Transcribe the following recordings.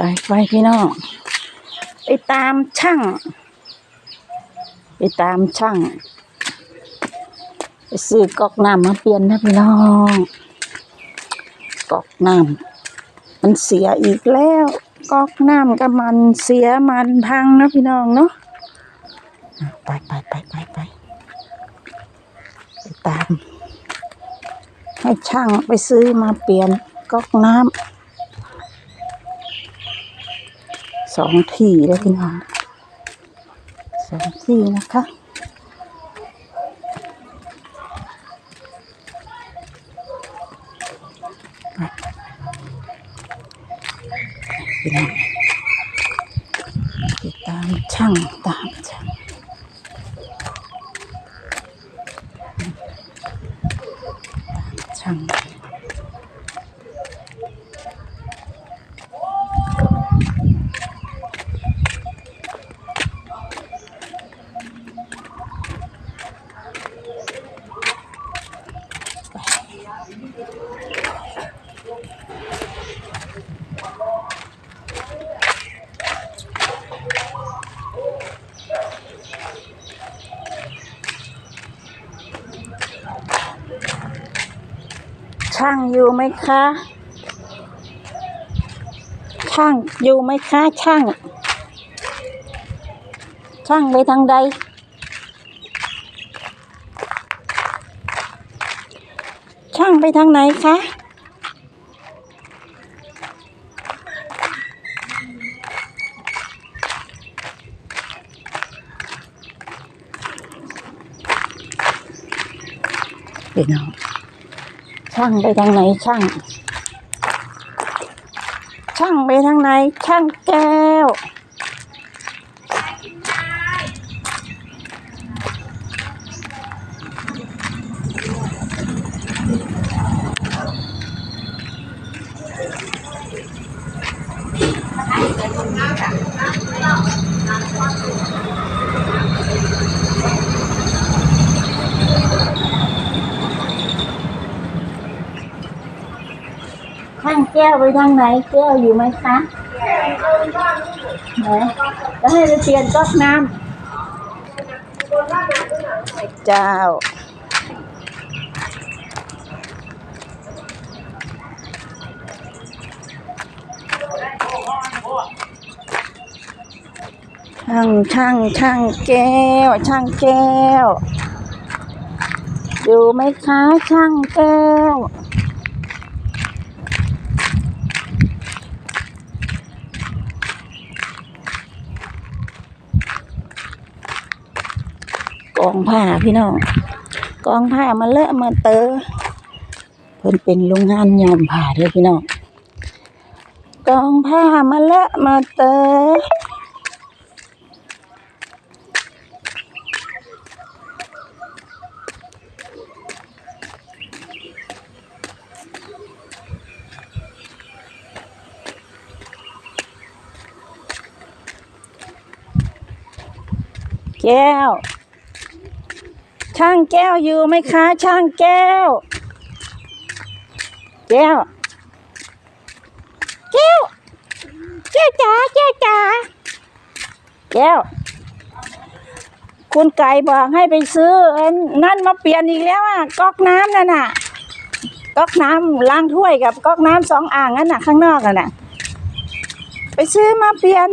ไปไปพี่น้องไปตามช่าง ไปตามช่าง ไปซื้อกอกน้ำมาเปลี่ยนนะพี่น้องกอกน้ำมันเสียอีกแล้วกอกน้ำกับมันเสียมันพังนะพี่น้องเนาะไปไปไปไปไปไปตาม ให้ช่างไปซื้อมาเปลี่ยนก๊อกน้ำ สองที่เลยพี่น้องสองที่นะคะพี่น้องติดตามช่างตามช่าง ช่างอยู่ไหมคะ ช่างอยู่ไหมคะ ช่าง ช่างไปทางใด ช่างไปทางไหนคะพี่น้อง ช่างไปทางไหนช่าง ช่างไปทางไหนช่างแก้ว ก้วไปทางไหนแก้วอยู่ไหมคะไหนแล้วให้เปลี่ยนก๊อกน้ำเจ้า ช่างช่างช่างแก้ว ช่างแก้วอยู่ไหมคะ ช่างแก้ว กองผ้าพี่น้องกองผ้ามาเลอะมาเตอเพิ่นเป็นโรงงานยอมผ้าเด้อพี่น้องกองผ้ามาเลอะมาเตอแก้ว ช่างแก้วอยู่ไหมคะ ช่างแก้ว แก้ว แก้ว แก้วจ๋าแก้วจ๋าแก้ว คุณไก่บอกให้ไปซื้อนั่นมาเปลี่ยนอีกแล้วอะก๊อกน้ำนั่นน่ะก๊อกน้ำล้างถ้วยกับก๊อกน้ำสองอ่างนั่นน่ะข้างนอกน่ะไปซื้อมาเปลี่ยน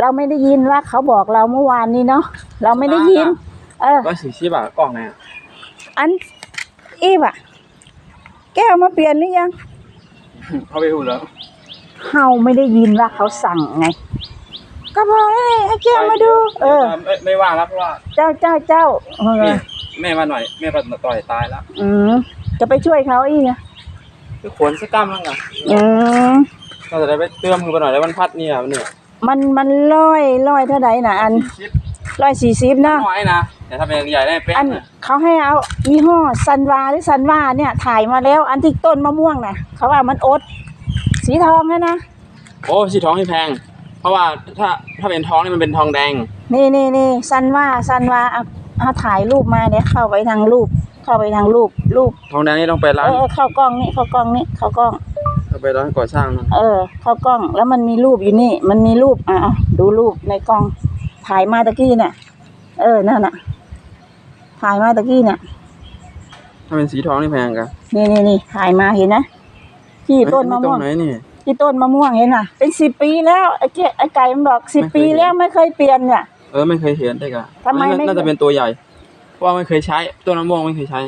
เราไม่ได้ยินว่าเขาบอกเราเมื่อวานนี้เนาะเราไม่ได้ยิน เออ ร้อยสี่สิบบาทกล่องไหนอะอันอีบอะแก้วมาเปลี่ยนหรือยัง เข้าไปหูแล้วเฮาไม่ได้ยินว่าเขาสั่งไง ก็บอกให้ไอ้แก้วมาดู เออ ไม่ไม่ว่างแล้วเพราะว่าเจ้าเจ้าเจ้าเออแม่แม่มาหน่อยแม่มาต่อยตายแล้วอืมจะไปช่วยเขาอีกอะคือขวนสักกล้ามแล้วไงอืมเราจะได้ไปเติมมือไปหน่อยแล้วมันพัดเนี่ยมันเนี่ยมันมันร้อยร้อยเท่าไหร่นะอันชิปร้อยสี่สิบเนาะน้อยนะ แต่ถ้าเป็นใหญ่ได้เป๊ะอันนะเขาให้เอายี่ห้อซันวาหรือซันวาเนี่ย ถ่ายมาแล้ว อันที่ต้นมะม่วงน่ะ เขาว่ามันอด สีทองนะนะโอ้สีทองที่แพง เพราะว่าถ้าถ้าเป็นทองนี่มันเป็นทองแดง นี่นี่นี่ซันว่าซันว่าเอาเอาถ่ายรูปมาเนี่ยเข้าไปทางรูป เข้าไปทางรูปรูปทองแดงนี่ต้องไปร้าเอนอเข้ากล้องนี่เข้ากล้องนี่เข้ากล้องถ้าไปร้านก่อสร้างนั่นเออ เข้ากล้องแล้วมันมีรูปอยู่นี่ มันมีรูปอะเอาดูรูปในกล้องถ่ายมาตะกี้เนี่ยเออนั่นน่ะ ถ่ายมาตะกี้เนี่ย ถ้าเป็นสีทองนี่แพงกันนี่นี่นี่ถ่ายมาเห็นนะที่ต้นมะตรม่วงงไหนนี่ที่ต้นมะม่วงเห็นน่ะ เป็นสิบปีแล้วไอ้เจ๊ไอ้ไก่มันบอกสิบไม่เคยปีเห็นแล้วไม่เคยเปลี่ยนเนี่ยเออไม่เคยเห็นได้กะทำไมไม่น่าจะเป็นตัวใหญ่ เพราะว่าไม่เคยใช้ต้นมะม่วงไม่เคยใช้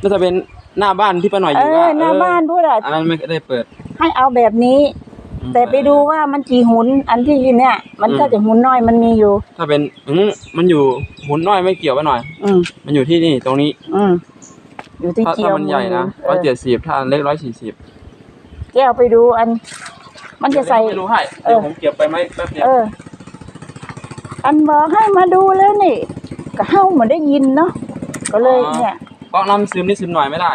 น่าจะเป็นหน้าบ้านที่ป้าหน่อยอเอยู่ออะหน้าบ้านพูดอะอันนั้นไม่ได้เปิด ให้เอาแบบนี้อืม แต่ไปดูว่ามันกี่หุนอันที่อยู่เนี่ย มันอืมก็จะหุนน้อยมันมีอยู่ ถ้าเป็นอืมมันอยู่หุ่นน้อยไม่เกี่ยวป้าหน่อย อืมมันอยู่ที่นี่ตรงนี้ อืมอยู่ที่ถ้าเกียถ้าวมันใหญ่นะเอร้อยอเจ็ดสิบถ้าอันเล็กร้อยสี่สิบแก้วไปดูอัน มันจะใส่ ไม่รู้ให้เออเดี๋ยวผมเก็บไปไหมแป๊บเดียวเออ อันบอกให้มาดูแล้วนี่ก็เฮ้าเหมือนได้ยินเนาะก็เลยเนี่ยกล้องน้ำซึมนี่ซึมหน่อยไม่ได้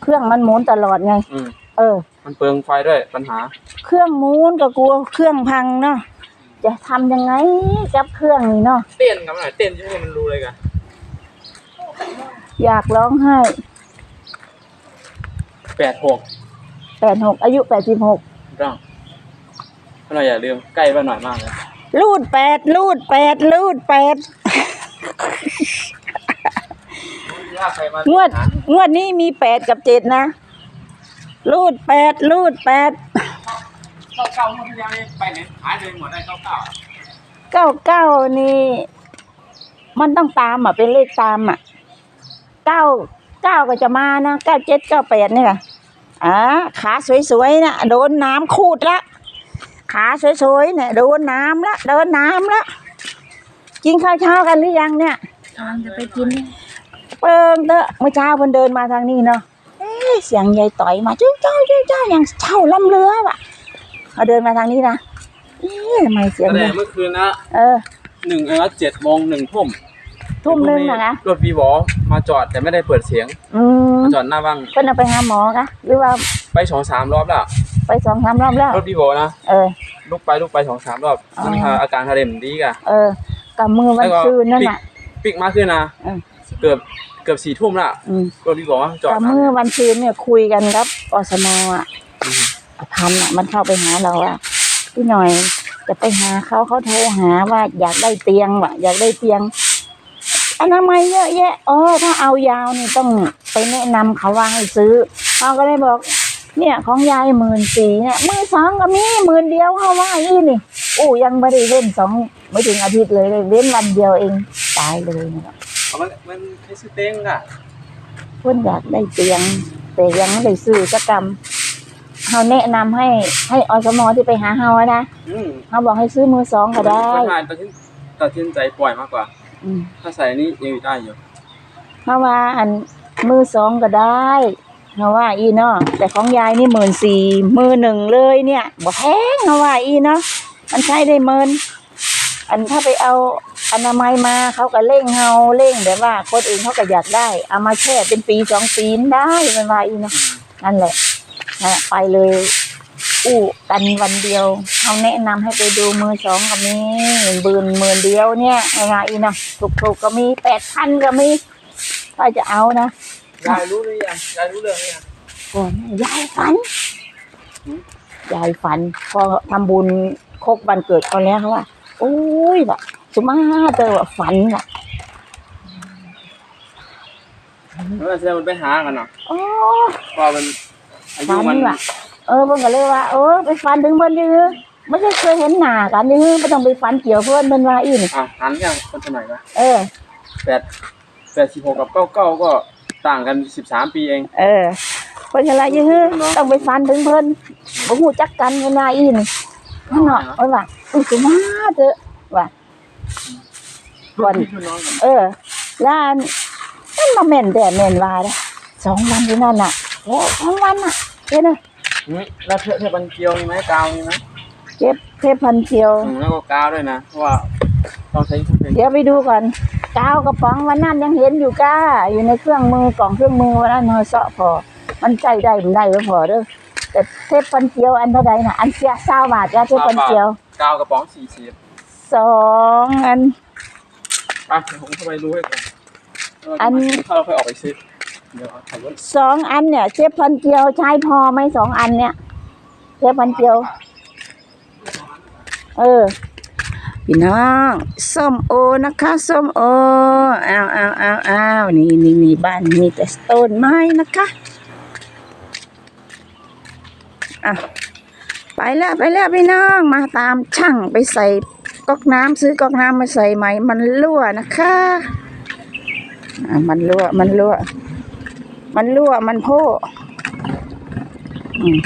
เครื่องมันหมุนตลอดไง อืม เออ มันเปลืองไฟด้วยปัญหา เครื่องหมุนก็กลัวเครื่องพังเนาะจะทำยังไงกับเครื่องนี่เนาะเต้นกันหน่อยเต้นให้มันรู้เลยกันอยากร้องไห้แปดหกแปดหกอายุแปดสิบหกต้องป้าหน่อยอย่าลืมใกล้ป้าหน่อยมากเลยลูดแปดลูดแปดลูดแปดงวด งวดนี้มีแปดกับเจ็ดนะ ลูดแปดลูดแปดเก้าเก้าเมื่อที่แล้วนี่ไปไหนหายเลยหมดได้เก้าเก้าเก้าเก้านี่ มันต้องตามอะเป็นเลขตามอะเก้าเก้าก็จะมานะเก้าเจ็ดเก้าแปดนี่ค่ะอ่าขาสวยๆนะโดนน้ำคูดละขาสวยๆเนี่ยโดนน้ำละโดนน้ำละกินข้าวเช้ากันหรือยังเนี่ยกำลังจะไปกิน เปิงเตอะเมื่อเช้าเพิ่นเดินมาทางนี้เนาะ เอ๊ะเสียงยายต่อยมาจุ้ยจ้าจุ้ยจ้าอย่างเช่าล่ำเรือว่ะเอาเดินมาทางนี้นะเอ๊ะทำไมเสียงแสดเนี่งยเมื่อคืนนะเออหนึ่งเออเจ็ดโมงหนึ่งทุ่มทุ่มหนึงนะนะรถวีวอมาจอดแต่ไม่ได้เปิดเสียงอืมมาจอดหน้าบ้านเพิ่นเอาไปหาหมอกะหรือว่าไปสองสามรอบแล้วไปสองสามรอบแล้วรถวีวอนะเออลุกไปลุกไปสองสามรอบอ๋อมันหาอาการทาเรมดีกะเออกับมือวันซืนนั่นปิกน่ะปิกมากขึ้นนะเออเกือบเกือบสี่ทุ่มละอืมรถวีวอจอดกับนะมือวันซืนเนี่ยคุยกันครับอสมอะพันอะมันเข้าไปหาเราอะพี่หน่อยจะไปหาเขาเขาโทรหาว่าอยากได้เตียงว่ะ อยากได้เตียงอนามัยเยอะแยะเออถ้าเอายาวนี่ต้องไปแนะนำเขาว่าให้ซื้อเขาก็เลยบอก เนี่ยของยายหมื่นสี่เนี่ยมือสองก็มีหมื่นเดียวเขาว่าอีนี่อู้ยังไม่ได้เล่นสองไม่ถึงอาทิตย์เลยเลยเล่นวันเดียวเองตายเลยนะครับ เอามันมันแค่ซื้อเต้งอะเพื่อนอยากได้เตียง แต่ยังไม่ได้ซื้อสักกรรมเขาแนะนำให้ให้อสมที่ไปหาเฮาอะนะอืมเขาบอกให้ซื้อมือสองก็ได้ปัญหาตัดสินตัดสินใจปล่อยมากกว่า อืมถ้าใส่อันนี้ยังอยู่ได้อยู่เพราะว่าอันมือสองก็ได้เพราะว่าอีเนาะแต่ของยายนี่หมื่นสี่มือหนึ่งเลยเนี่ยบ่แพงเพราะว่าอีเนาะมันใช้ได้เมินอันถ้าไปเอา อนามัยมาเขาก็เร่งเฮาเร่งแบบว่าคนอื่นเขาก็อยากได้ เอามาแช่เป็นปีสองปีได้มันว่าอีเนาะนั่นแหละนะไปเลย อู้กันวันเดียวเขาแนะนำให้ไปดูมือสองก็มีบืนหมื่นเดียวเนี่ยไงอีเนาะถูกๆก็มีแปดพันก็มีถ้าจะเอานะยายรู้หรือยังยายรู้เรื่องหรือยังก่อนยายฝันยายฝันพอทำบุญครบวันเกิดเขาแล้วเขาว่า โอ้ยแบบสุมาเจอว่าฝันอะเออแสดงมันไปหากันเนาะโอ้เพราะมันอายุฝันมันว่ะเออเพิ่นก็เลยว่าเออไปฝันถึงเพิ่นยือไม่ใช่เคยเห็นหน้ากันยือไม่ต้องไปฝันเกี่ยวเพื่อนเพิ่นว่าอีนี่อะหันยังคนสมัยปะเออแปดแปดสิบหกกับเก้าเก้าก็ต่างกันสิบสามปีเอง เออเพิ่นอะไรยือต้องไปฝันถึงเพิ่นบ่ฮู้จักกันเพิ่นว่าอีนี่ นั่นเนาะเออว่าอุ้ยสุมาเถอะว่าก่อนพี่น้องกันเออแล้วอันมันมาแม่นแต่แม่นว่าเด้อสองวันที่นั่นน่ะแล้วสองวันน่ะเห็นไหมอืมแล้วเทเทปันเกียวมีไหมกาวมีไหมเจ็บเทพพันเกียวอืมแล้วก็กาวด้วยนะเพราะว่าต้องใช้ทุกเพลงเดี๋ยวไปดูก่อนกาวกระป๋องวันนั้นยังเห็นอยู่ก้าอยู่ในเครื่องมือกล่องเครื่องมือวันนั้นเฮาเสาะพอมันใจได้มันได้ก็พอเด้อ แต่เทพพันเกียวอันเท่าใดน่ะอันเสียเศร้าบาทจ้าเทพพันเกียวกาวกระป๋องสี่สิบสองอันไปเดี๋ยวผมเข้าไปรู้ให้ก่อนอันถ้าเราค่อยออกไปซื้อเดี๋ยวเอาขับรถสองอันเนี่ยเชฟพันเจียวใช้พอไหมสองอันเนี่ยเชฟพันเจียว เออพี่น้องส้มโอนะคะส้มโออ้าวอ้าวอ้าวอ้าวนี่นี่นี่บ้านมีแต่ต้นไม้นะคะ อะไปแล้วไปแล้วพี่น้องมาตามช่างไปใส่ก๊อกน้ำซื้อก๊อกน้ำมาใส่ไหม มันรั่วนะคะอะมันรั่วมันรั่ว มันรั่วมันโพ่อืม